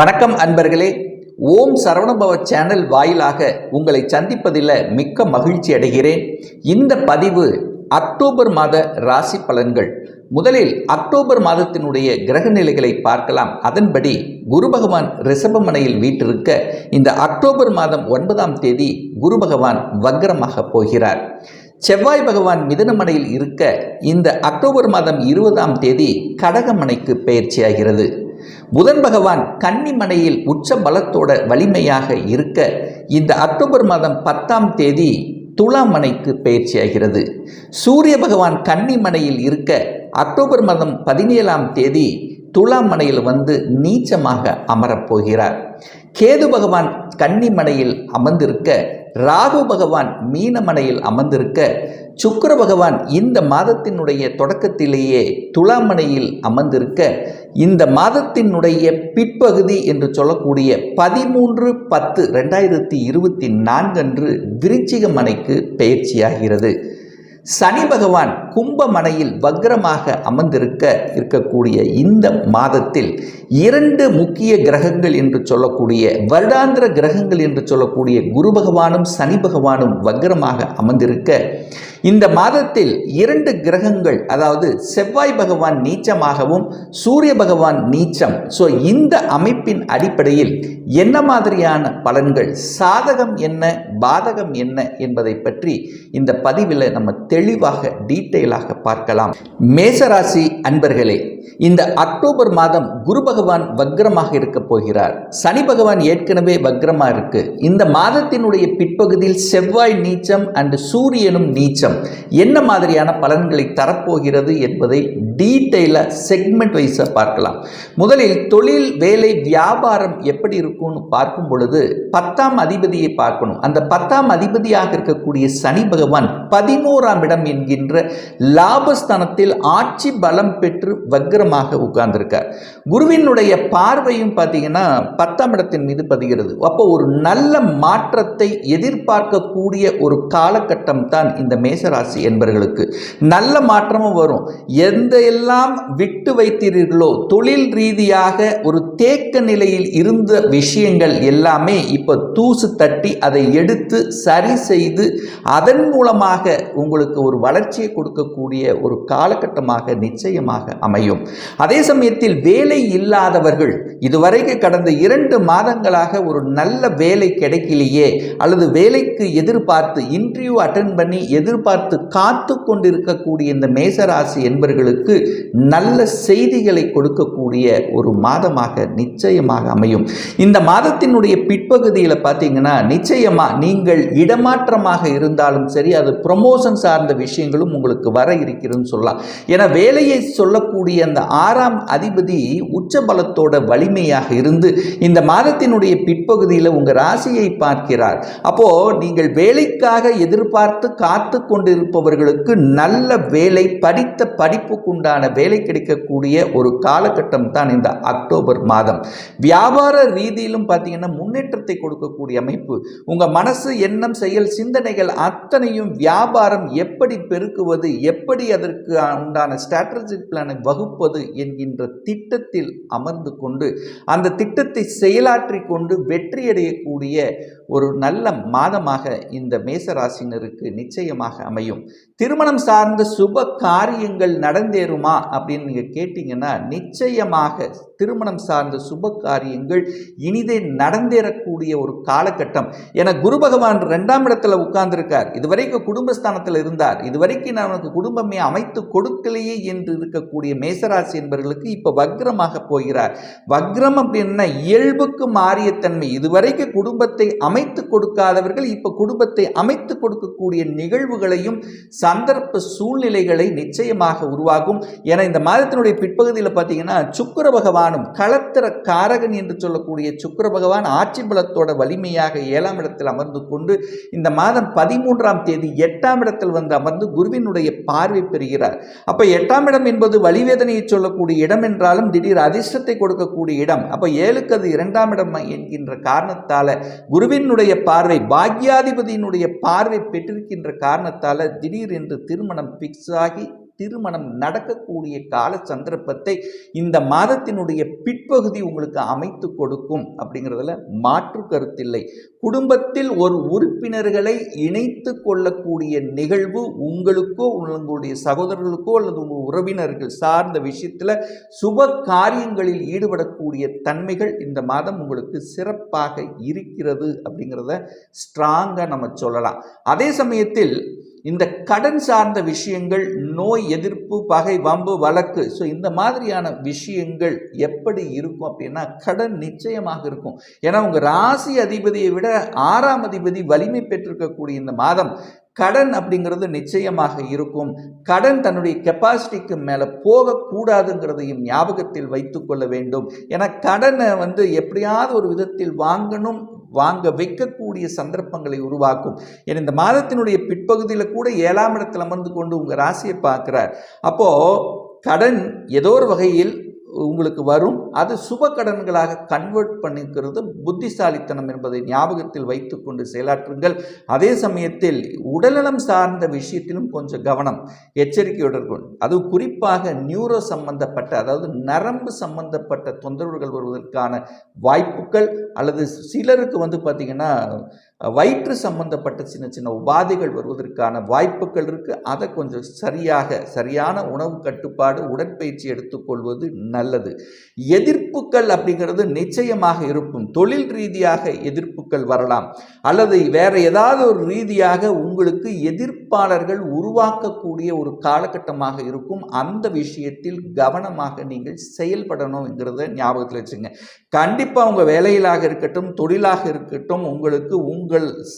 வணக்கம் அன்பர்களே. ஓம் சரவணபவ சேனல் வாயிலாக உங்களை சந்திப்பதில் மிக்க மகிழ்ச்சி அடைகிறேன். இந்த பதிவு அக்டோபர் மாத ராசி பலன்கள். முதலில் அக்டோபர் மாதத்தினுடைய கிரக நிலைகளை பார்க்கலாம். அதன்படி குரு பகவான் ரிஷபமனையில் வீட்டிருக்க இந்த அக்டோபர் மாதம் ஒன்பதாம் தேதி குரு பகவான் வக்ரமாக போகிறார். செவ்வாய் பகவான் மிதனமனையில் இருக்க இந்த அக்டோபர் மாதம் இருபதாம் தேதி கடகமனைக்கு பயிற்சியாகிறது. புதன் பகவான் கன்னிமனையில் உச்ச பலத்தோட வலிமையாக இருக்க இந்த அக்டோபர் மாதம் பத்தாம் தேதி துலாமனைக்கு பயிற்சியாகிறது சூரிய பகவான் கன்னிமனையில் இருக்க அக்டோபர் மாதம் பதினேழாம் தேதி துலாமனையில் வந்து நீச்சமாக அமரப்போகிறார் கேது பகவான் கன்னிமனையில் அமர்ந்திருக்க ராகு பகவான் மீனமனையில் அமர்ந்திருக்க சுக்கர பகவான் இந்த மாதத்தினுடைய தொடக்கத்திலேயே துலாமனையில் அமர்ந்திருக்க இந்த மாதத்தினுடைய பிற்பகுதி என்று சொல்லக்கூடிய பதிமூன்று பத்து ரெண்டாயிரத்தி இருபத்தி நான்கு அன்று விருச்சிக மனைக்கு பயிற்சியாகிறது. சனி பகவான் கும்பமனையில் வக்ரமாக அமர்ந்திருக்க இருக்கக்கூடிய இந்த மாதத்தில் இரண்டு முக்கிய கிரகங்கள் என்று சொல்லக்கூடிய வருடாந்திர கிரகங்கள் என்று சொல்லக்கூடிய குரு பகவானும் சனி பகவானும் வக்ரமாக அமர்ந்திருக்க இந்த மாதத்தில் இரண்டு கிரகங்கள் அதாவது செவ்வாய் பகவான் நீச்சமாகவும் சூரிய பகவான் நீச்சம். ஸோ இந்த அமைப்பின் அடிப்படையில் என்ன மாதிரியான பலன்கள் சாதகம் என்ன பாதகம் என்ன என்பதை பற்றி இந்த பதிவில் நம்ம தெளிவாக டீட்டெயிலாக பார்க்கலாம். மேசராசி அன்பர்களே இந்த அக்டோபர் மாதம் குரு பகவான் வக்ரமாக இருக்க போகிறார். சனி பகவான் ஏற்கனவே வக்ரமாக இருக்கு. இந்த மாதத்தினுடைய பிற்பகுதியில் செவ்வாய் நீச்சம் அண்ட் சூரியனும் நீச்சம். என்ன மாதிரியான பலன்களை தரப்போகிறது என்பதை டீட்டெயிலாக செக்மெண்ட் வைஸாக பார்க்கலாம். முதலில் தொழில் வேலை வியாபாரம் எப்படி இருக்கும்னு பார்க்கும் பொழுது பத்தாம் அதிபதியை பார்க்கணும். அந்த பத்தாம் அதிபதியாக இருக்கக்கூடிய சனி பகவான் பதினோராம் இடம் என்கின்ற லாபஸ்தானத்தில் ஆட்சி பலம் பெற்று வக்ரமாக உட்கார்ந்துருக்கார். குருவினுடைய பார்வையும் பார்த்தீங்கன்னா பத்தாம் இடத்தின் மீது பதிகிறது. அப்போ ஒரு நல்ல மாற்றத்தை எதிர்பார்க்கக்கூடிய ஒரு காலகட்டம் தான் இந்த மேசராசி என்பவர்களுக்கு நல்ல மாற்றமும் வரும். எந்த எல்லாம் விட்டு வைத்தீர்களோ தொழில் ரீதியாக ஒரு தேக்க நிலையில் இருந்த விஷயங்கள் எல்லாமே இப்போ தூசு தட்டி அதை எடுத்து சரி செய்து அதன் மூலமாக உங்களுக்கு ஒரு வளர்ச்சியை கொடுக்கக்கூடிய ஒரு காலகட்டமாக நிச்சயமாக அமையும். அதே சமயத்தில் வேலை இல்லாதவர்கள் இதுவரைக்கு கடந்த இரண்டு மாதங்களாக ஒரு நல்ல வேலை கிடைக்கலையே அல்லது வேலைக்கு எதிர்பார்த்து இன்டர்வியூ அட்டன் பண்ணி எதிர்பார்த்து காத்து கொண்டிருக்கக்கூடிய இந்த மேசராசி என்பர்களுக்கு நல்ல செய்திகளை கொடுக்கக்கூடிய ஒரு மாதமாக நிச்சயமாக அமையும். இந்த மாதத்தினுடைய பிற்பகுதியில் பார்த்தீங்கன்னா நிச்சயமாக நீங்கள் இடமாற்றமாக இருந்தாலும் சரி அது ப்ரொமோஷன் சார்ந்த விஷயங்களும் உங்களுக்கு வர இருக்கிறதுன்னு சொல்லலாம். ஏன்னா வேலையை சொல்லக்கூடிய அந்த ஆறாம் அதிபதி உச்ச பலத்தோட வலிமையாக இருந்து இந்த மாதத்தினுடைய பிற்பகுதியில் உங்கள் ராசியை பார்க்கிறார். அப்போ நீங்கள் வேலைக்காக எதிர்பார்த்து காத்து கொண்டிருப்பவர்களுக்கு நல்ல வேலை படித்த படிப்புக்குண்டான வேலை கிடைக்கக்கூடிய ஒரு காலகட்டம் தான் இந்த அக்டோபர் மாதம். வியாபார ரீதியிலும் பார்த்தீங்கன்னா முன்னேற்றத்தை கொடுக்கக்கூடிய அமைப்பு. உங்கள் மனசு எண்ணம் செயல் சிந்தனைகள் அத்தனையும் வியாபாரம் எப்படி பெருக்குவது எப்படி அதற்கு உண்டான ஸ்ட்ராட்டஜிக் பிளானை வகுப்பது என்கின்ற திட்டத்தில் அமர்ந்து கொண்டு அந்த திட்டத்தை செயலாற்றி கொண்டு வெற்றியடையக்கூடிய ஒரு நல்ல மாதமாக இந்த மேசராசினருக்கு நிச்சயமாக அமையும். திருமணம் சார்ந்த சுப காரியங்கள் நடந்தேறுமா அப்படின்னு நீங்கள் கேட்டிங்கன்னா நிச்சயமாக திருமணம் சார்ந்த சுப காரியங்கள் இனிதே நடந்தேறக்கூடிய ஒரு காலகட்டம். என குரு பகவான் ரெண்டாம் இடத்துல உட்கார்ந்துருக்கார். இதுவரைக்கும் குடும்பஸ்தானத்தில் இருந்தார். இதுவரைக்கும் நான் உனக்கு குடும்பமே அமைத்து கொடுக்கலையே என்று இருக்கக்கூடிய மேசராசி என்பவர்களுக்கு இப்போ வக்ரமாக போகிறார். வக்ரம் அப்படின்னா இயல்புக்கு மாறிய தன்மை. இதுவரைக்கும் குடும்பத்தை அமை அமைத்து கொடுக்காதவர்கள் இப்போ குடும்பத்தை அமைத்து கொடுக்கக்கூடிய நிகழ்வுகளையும் சந்தர்ப்ப சூழ்நிலைகளை நிச்சயமாக உருவாகும் என இந்த மாதத்தினுடைய பிற்பகுதியில் பார்த்தீங்கன்னா சுக்கர பகவானும் களத்திர காரகன் என்று சொல்லக்கூடிய சுக்கர பகவான் ஆட்சி பலத்தோட வலிமையாக ஏழாம் இடத்தில் அமர்ந்து கொண்டு இந்த மாதம் பதிமூன்றாம் தேதி எட்டாம் இடத்தில் வந்து அமர்ந்து குருவினுடைய பார்வை பெறுகிறார். அப்போ எட்டாம் இடம் என்பது வலிவேதனையை சொல்லக்கூடிய இடம் என்றாலும் திடீர் அதிர்ஷ்டத்தை கொடுக்கக்கூடிய இடம். அப்போ ஏழுக்கு அது இரண்டாம் இடம் என்கின்ற காரணத்தால் குருவினுடைய பார்வை பாக்யாதிபதியினுடைய பார்வை பெற்றிருக்கின்ற காரணத்தால் திடீர் என்று திருமணம் பிக்ஸ் ஆகி திருமணம் நடக்கக்கூடிய கால சந்தர்ப்பத்தை இந்த மாதத்தினுடைய பிற்பகுதி உங்களுக்கு அமைத்து கொடுக்கும் அப்படிங்கிறதுல மாற்று கருத்தில்லை. குடும்பத்தில் ஒரு உறுப்பினர்களை இணைத்து கொள்ளக்கூடிய நிகழ்வு உங்களுக்கோ உங்களுடைய சகோதரர்களுக்கோ அல்லது உங்கள் உறவினர்கள் சார்ந்த விஷயத்தில் சுப காரியங்களில் ஈடுபடக்கூடிய தன்மைகள் இந்த மாதம் உங்களுக்கு சிறப்பாக இருக்கிறது அப்படிங்கிறத ஸ்ட்ராங்காக நம்ம சொல்லலாம். அதே சமயத்தில் இந்த கடன் சார்ந்த விஷயங்கள் நோய் எதிர்ப்பு பகை வம்பு வழக்கு ஸோ இந்த மாதிரியான விஷயங்கள் எப்படி இருக்கும் அப்படின்னா கடன் நிச்சயமாக இருக்கும். ஏன்னா உங்கள் ராசி அதிபதியை விட ஆறாம் அதிபதி வலிமை பெற்றிருக்கக்கூடிய இந்த மாதம் கடன் அப்படிங்கிறது நிச்சயமாக இருக்கும். கடன் தன்னுடைய கெப்பாசிட்டிக்கு மேலே போகக்கூடாதுங்கிறதையும் ஞாபகத்தில் வைத்துக்கொள்ள வேண்டும். ஏன்னா கடனை வந்து எப்படியாவது ஒரு விதத்தில் வாங்கணும் வாங்க வைக்கக்கூடிய சந்தர்ப்பங்களை உருவாக்கும். ஏன்னா இந்த மாதத்தினுடைய பிற்பகுதியில் கூட ஏழாம் இடத்தில் அமர்ந்து கொண்டு உங்கள் ராசியை பார்க்குறார். அப்போது கடன் ஏதோ ஒரு வகையில் உங்களுக்கு வரும். அது சுப கடன்களாக கன்வெர்ட் பண்ணிக்கிறது புத்திசாலித்தனம் என்பதை ஞாபகத்தில் வைத்துக்கொண்டு செயலாற்றுங்கள். அதே சமயத்தில் உடல்நலம் சார்ந்த விஷயத்திலும் கொஞ்சம் கவனம் எச்சரிக்கையுடன் இருக்கும் அதுவும் குறிப்பாக நியூரோ சம்பந்தப்பட்ட அதாவது நரம்பு சம்பந்தப்பட்ட தொந்தரவுகள் வருவதற்கான வாய்ப்புகள் அல்லது சிலருக்கு வந்து பார்த்திங்கன்னா வயிற்று சம்பந்தப்பட்ட சின்ன சின்ன உபாதைகள் வருவதற்கான வாய்ப்புகள் இருக்குது அதை கொஞ்சம் சரியாக சரியான உணவு கட்டுப்பாடு உடற்பயிற்சி எடுத்துக்கொள்வது நல்லது. எதிர்ப்புகள் அப்படிங்கிறது நிச்சயமாக இருக்கும். தொழில் ரீதியாக எதிர்ப்புகள் வரலாம். அல்லது வேற ஏதாவது ஒரு ரீதியாக உங்களுக்கு எதிர்ப்பாளர்கள் உருவாக்கக்கூடிய ஒரு காலகட்டமாக இருக்கும். அந்த விஷயத்தில் கவனமாக நீங்கள் செயல்படணுங்கிறத ஞாபகத்தில் வச்சுங்க. கண்டிப்பாக உங்கள் வேலையிலாக இருக்கட்டும் தொழிலாக இருக்கட்டும் உங்களுக்கு உங்கள்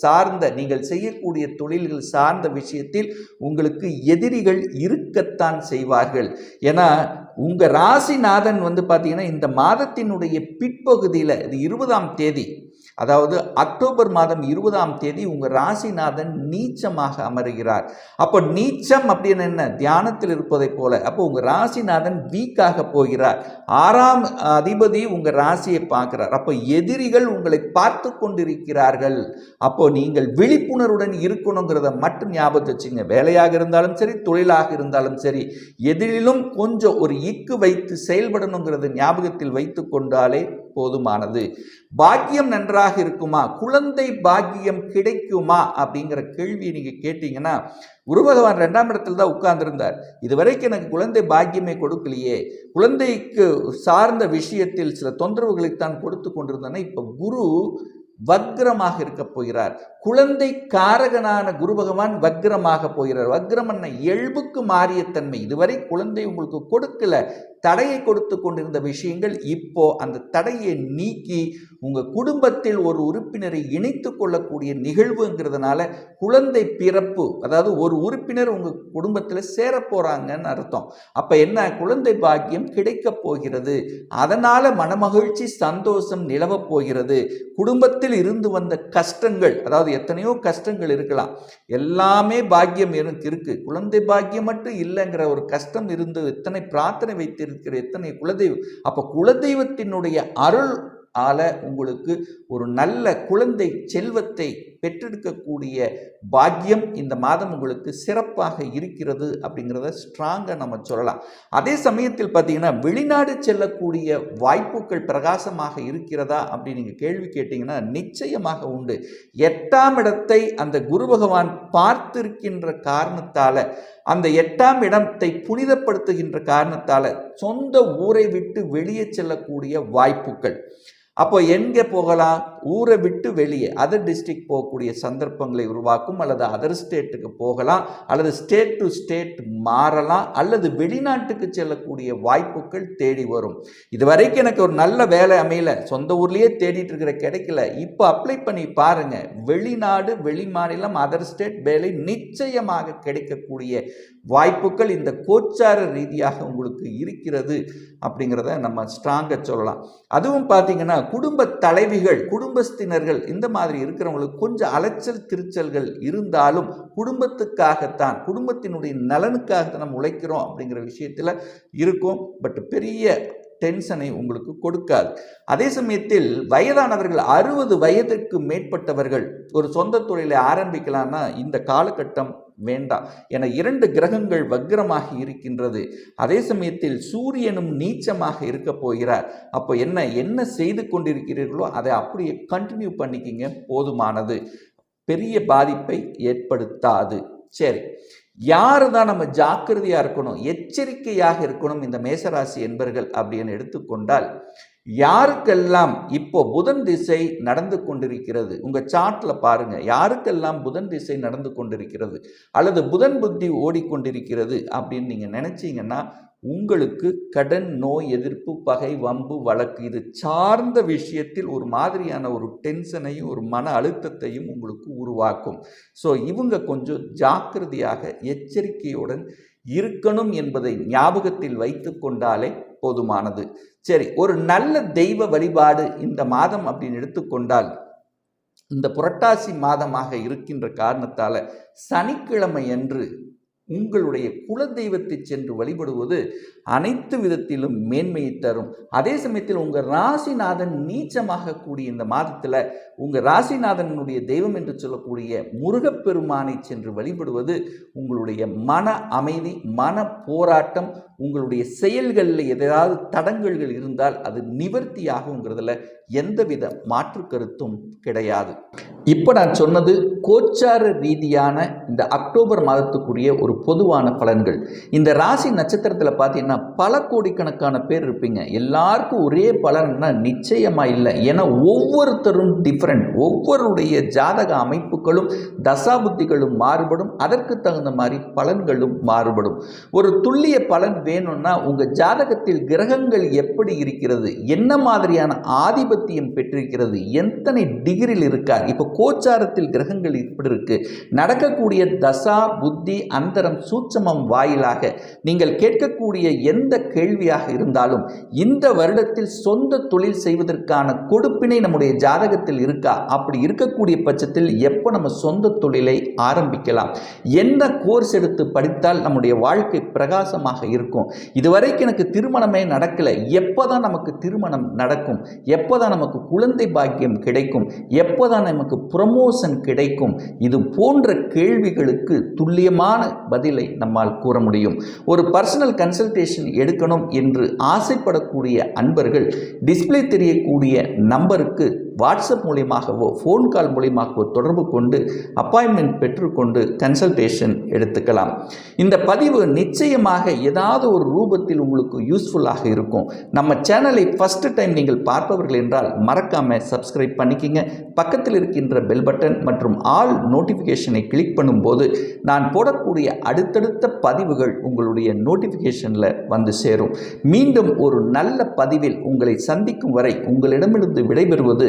சார்ந்த நீங்கள் செய்யக்கூடிய தொழில்கள் சார்ந்த விஷயத்தில் உங்களுக்கு எதிரிகள் இருக்கத்தான் செய்வார்கள். ஏன்னா உங்கள் ராசிநாதன் வந்து பார்த்தீங்கன்னா இந்த மாதத்தினுடைய பிற்பகுதியில் இது இருபதாம் தேதி அதாவது அக்டோபர் மாதம் இருபதாம் தேதி உங்கள் ராசிநாதன் நீச்சமாக அமருகிறார். அப்போ நீச்சம் அப்படின்னு என்ன? தியானத்தில் இருப்பதைப் போல. அப்போ உங்கள் ராசிநாதன் வீக்காக போகிறார். ஆறாம் அதிபதி உங்கள் ராசியை பார்க்கிறார். அப்போ எதிரிகள் உங்களை பார்த்து கொண்டிருக்கிறார்கள். அப்போ நீங்கள் விழிப்புணர்வுடன் இருக்கணுங்கிறத மட்டும் ஞாபகத்தை வச்சுங்க வேலையாக இருந்தாலும் சரி தொழிலாக இருந்தாலும் சரி எதிரிலும் கொஞ்சம் ஒரு இக்கு வைத்து செயல்படணுங்கிறத ஞாபகத்தில் வைத்து கொண்டாலே போதுமானது. பாக்கியம் நன்றாக இருக்குமா? குழந்தை பாக்கியம் கிடைக்குமா? அப்படிங்கிற கேள்வியை நீங்கள் கேட்டீங்கன்னா குரு பகவான் ரெண்டாம் இடத்துல தான் உட்கார்ந்துருந்தார். இதுவரைக்கும் எனக்கு குழந்தை பாக்கியமே கொடுக்கலையே. குழந்தைக்கு சார்ந்த விஷயத்தில் சில தொந்தரவுகளை தான் கொடுத்து கொண்டிருந்தேன்னா இப்போ குரு வக்ரமாக இருக்க போகிறார். குழந்தை காரகனான குரு பகவான் வக்ரமாக போகிறார். வக்ரம் என்ன? இயல்புக்கு மாறிய தன்மை. இதுவரை குழந்தை உங்களுக்கு கொடுக்கல. தடையை கொடுத்து கொண்டிருந்த விஷயங்கள் இப்போ அந்த தடையை நீக்கி உங்கள் குடும்பத்தில் ஒரு உறுப்பினரை இணைத்து கொள்ளக்கூடிய நிகழ்வுங்கிறதுனால குழந்தை பிறப்பு அதாவது ஒரு உறுப்பினர் உங்கள் குடும்பத்தில் சேர போகிறாங்கன்னு அர்த்தம். அப்போ என்ன? குழந்தை பாக்கியம் கிடைக்கப் போகிறது. அதனால் மனமகிழ்ச்சி சந்தோஷம் நிலவப் போகிறது. குடும்பத்தில் இருந்து வந்த கஷ்டங்கள் அதாவது எத்தனையோ கஷ்டங்கள் இருக்கலாம். எல்லாமே பாக்கியம் எனக்கு இருக்கு. குழந்தை பாக்கியம் மட்டும் இல்லைங்கிற ஒரு கஷ்டம் இருந்து எத்தனை பிரார்த்தனை வைத்திருக்கிற எத்தனை குலதெய்வம். அப்போ குலதெய்வத்தினுடைய அருள் ஆல உங்களுக்கு ஒரு நல்ல குழந்தை செல்வத்தை பெற்றெடுக்கக்கூடிய பாக்கியம் இந்த மாதம் உங்களுக்கு சிறப்பாக இருக்கிறது அப்படிங்கிறத ஸ்ட்ராங்காக நம்ம சொல்லலாம். அதே சமயத்தில் பார்த்தீங்கன்னா வெளிநாடு செல்லக்கூடிய வாய்ப்புகள் பிரகாசமாக இருக்கிறதா அப்படின்னு நீங்கள் கேள்வி கேட்டிங்கன்னா நிச்சயமாக உண்டு. எட்டாம் இடத்தை அந்த குரு பகவான் பார்த்திருக்கின்ற காரணத்தால் அந்த எட்டாம் இடத்தை புனிதப்படுத்துகின்ற காரணத்தால் சொந்த ஊரை விட்டு வெளியே செல்லக்கூடிய வாய்ப்புகள். அப்போ எங்கே போகலாம்? ஊரை விட்டு வெளியே அதர் டிஸ்ட்ரிக்ட் போகக்கூடிய சந்தர்ப்பங்களை உருவாக்கும் அல்லது அதர் ஸ்டேட்டுக்கு போகலாம் அல்லது ஸ்டேட் டு ஸ்டேட் மாறலாம் அல்லது வெளிநாட்டுக்கு செல்லக்கூடிய வாய்ப்புகள் தேடி வரும். இது வரைக்கும் எனக்கு ஒரு நல்ல வேலை அமையல. சொந்த ஊர்லேயே தேடிட்டு இருக்கிற கிடைக்கல. இப்போ அப்ளை பண்ணி பாருங்க. வெளிநாடு வெளி மாநிலம் அதர் ஸ்டேட் வேலை நிச்சயமாக கிடைக்கக்கூடிய வாய்ப்புகள் இந்த கோச்சார ரீதியாக உங்களுக்கு இருக்கிறது அப்படிங்கிறத நம்ம ஸ்ட்ராங்காக சொல்லலாம். அதுவும் பார்த்தீங்கன்னா குடும்ப தலைவிகள் குடும்பஸ்தினர்கள் இந்த மாதிரி இருக்கிறவங்களுக்கு கொஞ்சம் அலைச்சல் திருச்சல்கள் இருந்தாலும் குடும்பத்துக்காகத்தான் குடும்பத்தினுடைய நலனுக்காக நம்ம உழைக்கிறோம் அப்படிங்கிற விஷயத்தில் இருக்கும். பட் பெரிய டென்ஷனை உங்களுக்கு கொடுக்காது. அதே சமயத்தில் வயதானவர்கள் அறுபது வயதுக்கு மேற்பட்டவர்கள் ஒரு சொந்த தொழிலை ஆரம்பிக்கலாம்னா இந்த காலகட்டம் வேண்டாம். என இரண்டு கிரகங்கள் வக்ரமாக இருக்கின்றது. அதே சமயத்தில் சூரியனும் நீச்சமாக இருக்க போகிறார். அப்போ என்ன என்ன செய்து கொண்டிருக்கிறீர்களோ அதை அப்படியே கண்டினியூ பண்ணிக்கிங்க போதுமானது. பெரிய பாதிப்பை ஏற்படுத்தாது. சரி. யார் தான் நம்ம ஜாக்கிரதையாக இருக்கணும் எச்சரிக்கையாக இருக்கணும் இந்த மேசராசி என்பர்கள் அப்படின்னு எடுத்துக்கொண்டால் யாருக்கெல்லாம் இப்போ புதன் திசை நடந்து கொண்டிருக்கிறது உங்கள் சார்ட்டில் பாருங்கள் யாருக்கெல்லாம் புதன் திசை நடந்து கொண்டிருக்கிறது அல்லது புதன் புத்தி ஓடிக்கொண்டிருக்கிறது அப்படின்னு நீங்கள் நினச்சிங்கன்னா உங்களுக்கு கடன் நோய் எதிர்ப்பு பகை வம்பு வழக்கு இது சார்ந்த விஷயத்தில் ஒரு மாதிரியான ஒரு டென்ஷனையும் ஒரு மன அழுத்தத்தையும் உங்களுக்கு உருவாக்கும். ஸோ இவங்க கொஞ்சம் ஜாக்கிரதையாக எச்சரிக்கையுடன் இருக்கணும் என்பதை ஞாபகத்தில் வைத்து கொண்டாலே போதுமானது. சரி ஒரு நல்ல தெய்வ வழிபாடு இந்த மாதம் அப்படின்னு எடுத்துக்கொண்டால் இந்த புரட்டாசி மாதமாக இருக்கின்ற காரணத்தால் சனிக்கிழமை அன்று உங்களுடைய குல தெய்வத்தை சென்று வழிபடுவது அனைத்து விதத்திலும் மேன்மையை தரும். அதே சமயத்தில் உங்கள் ராசிநாதன் நீச்சமாக கூடிய இந்த மாதத்தில் உங்கள் ராசிநாதனுடைய தெய்வம் என்று சொல்லக்கூடிய முருகப்பெருமானை சென்று வழிபடுவது உங்களுடைய மன அமைதி மன போராட்டம் உங்களுடைய செயல்களில் எதாவது தடங்கல்கள் இருந்தால் அது நிவர்த்தியாகுங்கிறதுல எந்தவித மாற்று கருத்தும் கிடையாது. இப்போ நான் சொன்னது கோச்சார ரீதியான இந்த அக்டோபர் மாதத்துக்குரிய ஒரு பொதுவான பலன்கள். இந்த ராசி நட்சத்திரத்தில் பார்த்தீங்கன்னா பல கோடிக்கணக்கான பேர் இருப்பீங்க. எல்லாருக்கும் ஒரே பலன்னா நிச்சயமாக இல்லை. ஏன்னா ஒவ்வொருத்தரும் டிஃப்ரெண்ட் ஒவ்வொருடைய ஜாதக அமைப்புகளும் தசாபுத்திகளும் மாறுபடும். அதற்கு தகுந்த மாதிரி பலன்களும் மாறுபடும். ஒரு துல்லிய பலன் வேணும்னா உங்கள் ஜாதகத்தில் கிரகங்கள் எப்படி இருக்கிறது? என்ன மாதிரியான ஆதிபத்தியம் பெற்றிருக்கிறது? எத்தனை டிகிரியில் இருக்கார்? இப்போ கோச்சாரத்தில் கிரகங்கள் எப்படி இருக்கு. நடக்கக்கூடிய தசா புத்தி அந்தரம் சூட்சமம் வாயிலாக நீங்கள் கேட்கக்கூடிய எந்த கேள்வியாக இருந்தாலும் இந்த வருடத்தில் சொந்த தொழில் செய்வதற்கான கொடுப்பினை நம்முடைய ஜாதகத்தில் இருக்கா? அப்படி இருக்கக்கூடிய பட்சத்தில் எப்போ நம்ம சொந்த தொழிலை ஆரம்பிக்கலாம்? என்ன கோர்ஸ் எடுத்து படித்தால் நம்முடைய வாழ்க்கை பிரகாசமாக இருக்கும்? இருக்கும். இதுவரைக்கும் எனக்கு திருமணமே நடக்கலை. எப்போ தான் நமக்கு திருமணம் நடக்கும்? எப்போ தான் நமக்கு குழந்தை பாக்கியம் கிடைக்கும்? எப்போ தான் நமக்கு ப்ரமோஷன் கிடைக்கும்? இது போன்ற கேள்விகளுக்கு துல்லியமான பதிலை நம்மால் கூற முடியும். ஒரு பர்சனல் கன்சல்டேஷன் எடுக்கணும் என்று ஆசைப்படக்கூடிய அன்பர்கள் டிஸ்ப்ளே தெரியக்கூடிய நம்பருக்கு வாட்ஸ்அப் மூலியமாகவோ ஃபோன் கால் மூலியமாகவோ தொடர்பு கொண்டு அப்பாயின்மெண்ட் பெற்றுக்கொண்டு கன்சல்டேஷன் எடுத்துக்கலாம். இந்த பதிவு நிச்சயமாக ஏதாவது ஒரு ரூபத்தில் உங்களுக்கு யூஸ்ஃபுல்லாக இருக்கும். நம்ம சேனலை ஃபஸ்ட்டு டைம் நீங்கள் பார்ப்பவர்கள் என்றால் மறக்காமல் சப்ஸ்கிரைப் பண்ணிக்கிங்க. பக்கத்தில் இருக்கின்ற பெல் பட்டன் மற்றும் ஆல் நோட்டிஃபிகேஷனை கிளிக் பண்ணும்போது நான் போடக்கூடிய அடுத்தடுத்த பதிவுகள் உங்களுடைய நோட்டிஃபிகேஷனில் வந்து சேரும். மீண்டும் ஒரு நல்ல பதிவில் உங்களை சந்திக்கும் வரை உங்களிடமிருந்து விடைபெறுவது